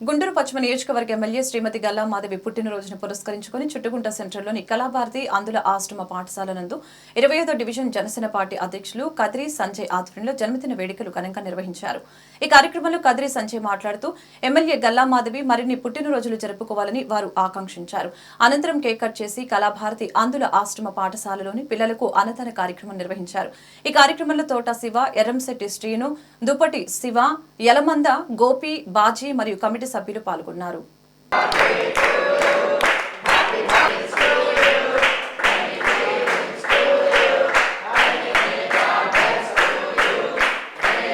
పశ్చిమ నియోజకవర్గ ఎమ్మెల్యే శ్రీమతి గల్లా మాధవి పుట్టినరోజును పురస్కరించుకుని చుట్టుకుంట సెంటర్లోని కళాభారతి అందుల ఆశ్రమ పాఠశాల నందు ఇరవై ఐదో డివిజన్ జనసేన పార్టీ అధ్యక్షులు కదిరి సంజయ్ ఆధ్వర్యంలో జన్మదిన వేడుకలు ఘనంగా నిర్వహించారు. ఈ కార్యక్రమంలో కదిరి సంజయ్ మాట్లాడుతూ ఎమ్మెల్యే గల్లా మాధవి మరిన్ని పుట్టినరోజులు జరుపుకోవాలని వారు ఆకాంక్షించారు. అనంతరం కేక్ కట్ చేసి కళాభారతి అందుల ఆశ్రమ పాఠశాలలోని పిల్లలకు అన్నదాన కార్యక్రమం నిర్వహించారు. ఈ కార్యక్రమంలో తోట శివ ఎర్రంశెట్టి శ్రీను దుప్పటి శివ యలమంద గోపి బాజీ మరియు కమిటీ సభ్యులు పాల్గొన్నారు.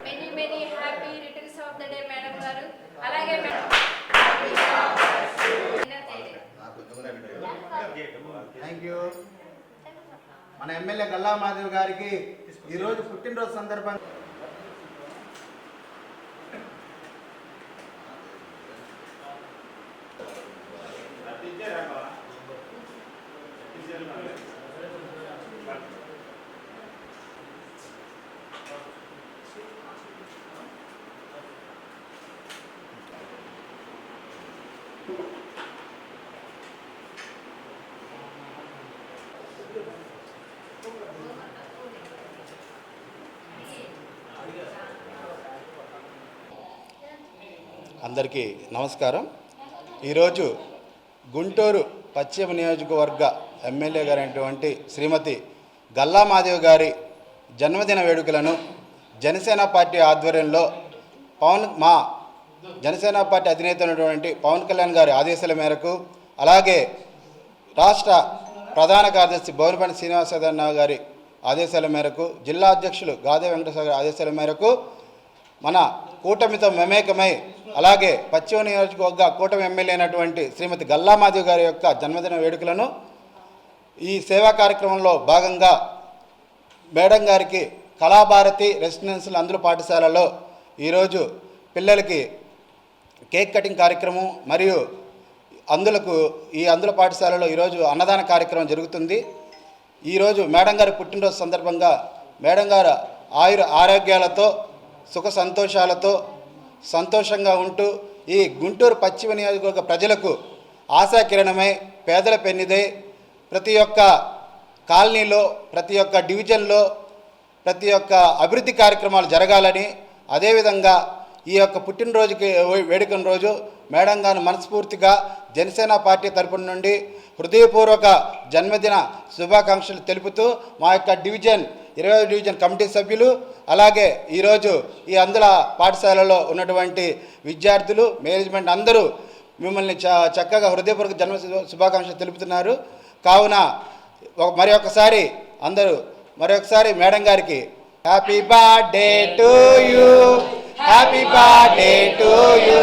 Many many happy returns of the day madam గారు. అలాగే మేడం థ్యాంక్ యూ మన ఎమ్మెల్యే గల్లా మాధవ్ గారికి ఈరోజు పుట్టినరోజు సందర్భంగా అందరికీ నమస్కారం. ఈరోజు గుంటూరు పశ్చిమ నియోజకవర్గ ఎమ్మెల్యే గారైనటువంటి శ్రీమతి గల్లా మాదేవి గారి జన్మదిన వేడుకలను జనసేన పార్టీ ఆధ్వర్యంలో పవన్ మా జనసేన పార్టీ అధినేత అయినటువంటి పవన్ కళ్యాణ్ గారి ఆదేశాల మేరకు అలాగే రాష్ట్ర ప్రధాన కార్యదర్శి బోనపల్లి శ్రీనివాసరావు గారి ఆదేశాల మేరకు జిల్లా అధ్యక్షులు గాదే వెంకటేశ్వర గారి ఆదేశాల మేరకు మన కూటమితో మమేకమై అలాగే పశ్చిమ నియోజకవర్గ కూటమి ఎమ్మెల్యే అయినటువంటి శ్రీమతి గల్లామాదేవి గారి యొక్క జన్మదిన వేడుకలను ఈ సేవా కార్యక్రమంలో భాగంగా మేడం గారికి కళాభారతి రెసిడెన్షియల్ అందుల పాఠశాలలో ఈరోజు పిల్లలకి కేక్ కటింగ్ కార్యక్రమం మరియు అందులకు ఈ అందుల పాఠశాలలో ఈరోజు అన్నదాన కార్యక్రమం జరుగుతుంది. ఈరోజు మేడం గారి పుట్టినరోజు సందర్భంగా మేడం గారు ఆయుర ఆరోగ్యాలతో సుఖ సంతోషాలతో సంతోషంగా ఉంటూ ఈ గుంటూరు పశ్చిమ నియోజకవర్గ ప్రజలకు ఆశాకిరణమై పేదల పెన్నిదై ప్రతి ఒక్క కాలనీలో ప్రతి ఒక్క డివిజన్లో ప్రతి ఒక్క అభివృద్ధి కార్యక్రమాలు జరగాలని అదేవిధంగా ఈ యొక్క పుట్టినరోజుకి వేడుకన రోజు మేడం గారు మనస్ఫూర్తిగా జనసేన పార్టీ తరపున నుండి హృదయపూర్వక జన్మదిన శుభాకాంక్షలు తెలుపుతూ మా యొక్క డివిజన్ ఇరవై డివిజన్ కమిటీ సభ్యులు అలాగే ఈరోజు ఈ అందుల పాఠశాలలో ఉన్నటువంటి విద్యార్థులు మేనేజ్మెంట్ అందరూ మిమ్మల్ని చ చక్కగా హృదయపూర్వక జన్మ శుభాకాంక్షలు తెలుపుతున్నారు. కావున ఒక- మరి ఒకసారి అందరూ మరొకసారి మేడం గారికి happy birthday to you happy birthday to you